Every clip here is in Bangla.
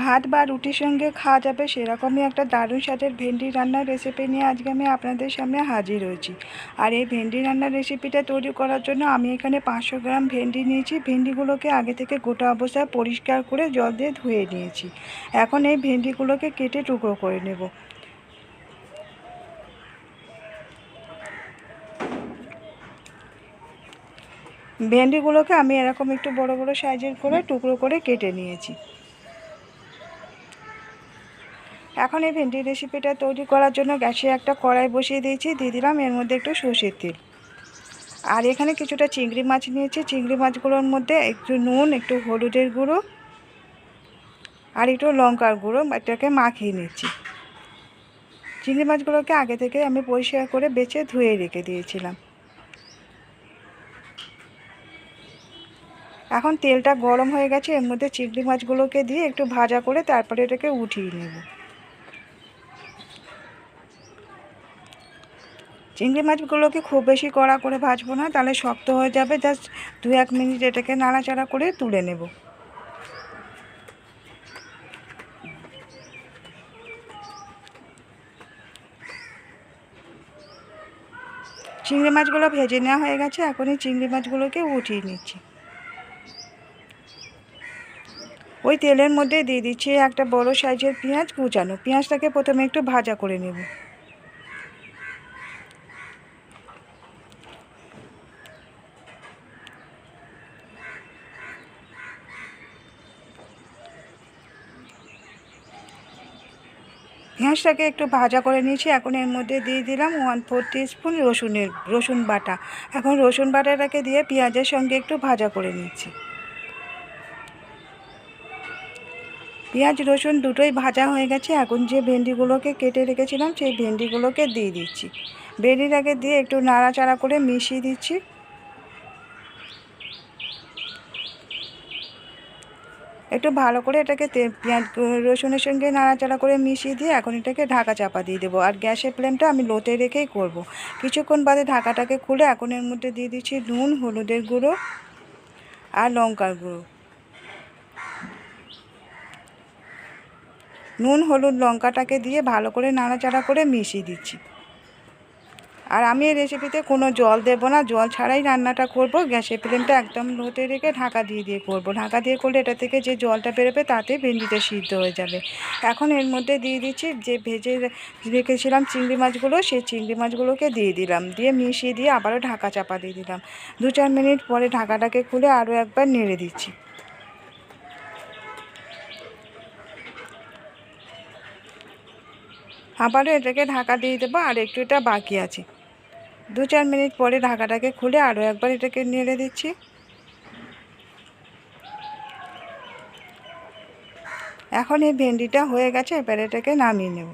ভাত বা রুটির সঙ্গে খাওয়া যাবে সেরকমই একটা দারুণ স্বাদের ভেন্ডি রান্নার রেসিপি নিয়ে আজকে আমি আপনাদের সামনে হাজির হয়েছি। আর এই ভেন্ডি রান্নার রেসিপিটা তৈরি করার জন্য আমি এখানে পাঁচশো গ্রাম ভেন্ডি নিয়েছি। ভেন্ডিগুলোকে আগে থেকে গোটা অবস্থায় পরিষ্কার করে জল দিয়ে ধুয়ে নিয়েছি। এখন এই ভেন্ডিগুলোকে কেটে টুকরো করে নেব। ভেন্ডিগুলোকে আমি এরকম একটু বড় বড় সাইজের করে টুকরো করে কেটে নিয়েছি। এখন এই ভেন্ডি রেসিপিটা তৈরি করার জন্য গ্যাসে একটা কড়াই বসিয়ে দিয়েছি, দিয়ে দিলাম এর মধ্যে একটু সর্ষের তেল। আর এখানে কিছুটা চিংড়ি মাছ নিয়েছি, চিংড়ি মাছগুলোর মধ্যে একটু নুন, একটু হলুদের গুঁড়ো আর একটু লঙ্কার গুঁড়ো, এটাকে মাখিয়ে নিচ্ছি চিংড়ি মাছগুলোকে আগে থেকে আমি পরিষ্কার করে বেছে ধুয়ে রেখে দিয়েছিলাম। এখন তেলটা গরম হয়ে গেছে, এর মধ্যে চিংড়ি মাছগুলোকে দিয়ে একটু ভাজা করে তারপরে এটাকে উঠিয়ে নেব। চিংড়ি মাছগুলোকে খুব বেশি কড়া করে ভাজবো না, তাহলে শক্ত হয়ে যাবে। জাস্ট দু এক মিনিট এটাকে নাড়াচাড়া করে তুলে নেব। চিংড়ি মাছগুলো ভেজে নেওয়া হয়ে গেছে, এখন এই চিংড়ি মাছগুলোকে উঠিয়ে নিচ্ছি। ওই তেলের মধ্যে দিয়ে দিচ্ছি একটা বড় সাইজের পেঁয়াজ কুচানো। পেঁয়াজটাকে প্রথমে একটু ভাজা করে নেব। পেঁয়াজটাকে একটু ভাজা করে নিয়েছি। এখন এর মধ্যে দিয়ে দিলাম ওয়ান ফোর স্পুন রসুনের, রসুন বাটা। এখন রসুন বাটাটাকে দিয়ে পেঁয়াজের সঙ্গে একটু ভাজা করে নিচ্ছি। পেঁয়াজ, রসুন দুটোই ভাজা হয়ে গেছে। এখন যে ভেন্ডিগুলোকে কেটে রেখেছিলাম, সেই ভেন্ডিগুলোকে দিয়ে দিচ্ছি। ভেন্ডিটাকে দিয়ে একটু নাড়াচাড়া করে মিশিয়ে দিচ্ছি। একটু ভালো করে এটাকে পেঁয়াজ রসুনের সঙ্গে নাড়াচাড়া করে মিশিয়ে দিয়ে এখন এটাকে ঢাকা চাপা দিয়ে দেবো। আর গ্যাসের ফ্লেমটা আমি লোতে রেখেই করব। কিছুক্ষণ বাদে ঢাকাটাকে খুলে এখন এর মধ্যে দিয়ে দিচ্ছি নুন, হলুদের গুঁড়ো আর লঙ্কার গুঁড়ো। নুন, হলুদ, লঙ্কাটাকে দিয়ে ভালো করে নাড়াচাড়া করে মিশিয়ে দিচ্ছি। আর আমি এই রেসিপিতে কোনো জল দেব না, জল ছাড়াই রান্নাটা করব। গ্যাসের ফ্লেমটা একদম লোতে রেখে ঢাকা দিয়ে দিয়ে করব। ঢাকা দিয়ে করলে এটা থেকে যে জলটা বেরোবে তাতে ভেন্ডিটা সিদ্ধ হয়ে যাবে। এখন এর মধ্যে দিয়ে দিচ্ছি যে ভেজে রেখেছিলাম চিংড়ি মাছগুলো, সেই চিংড়ি মাছগুলোকে দিয়ে দিলাম। দিয়ে মিশিয়ে দিয়ে আবারও ঢাকা চাপা দিয়ে দিলাম। দু চার মিনিট পরে ঢাকাটাকে খুলে আরও একবার নেড়ে দিচ্ছি। আবারও এটাকে ঢাকা দিয়ে দেবো, আর একটু এটা বাকি আছে। দু চার মিনিট পরে ঢাকাটাকে খুলে আরও একবার এটাকে নেড়ে দিচ্ছি। এখন এই ভেন্ডিটা হয়ে গেছে, এবার এটাকে নামিয়ে নেব।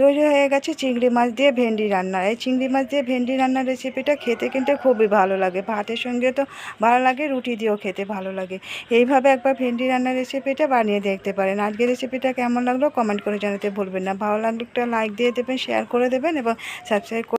তৈরি হয়ে গেছে চিংড়ি মাছ দিয়ে ভেন্ডি রান্না। এই চিংড়ি মাছ দিয়ে ভেন্ডি রান্নার রেসিপিটা খেতে কিন্তু খুবই ভালো লাগে। ভাতের সঙ্গে তো ভালো লাগে, রুটি দিয়েও খেতে ভালো লাগে। এইভাবে একবার ভেন্ডি রান্নার রেসিপিটা বানিয়ে দেখতে পারেন। আজকের রেসিপিটা কেমন লাগল কমেন্ট করে জানাতে ভুলবেন না। ভালো লাগলে একটা লাইক দিয়ে দেবেন শেয়ার করে দেবেন এবং সাবস্ক্রাইব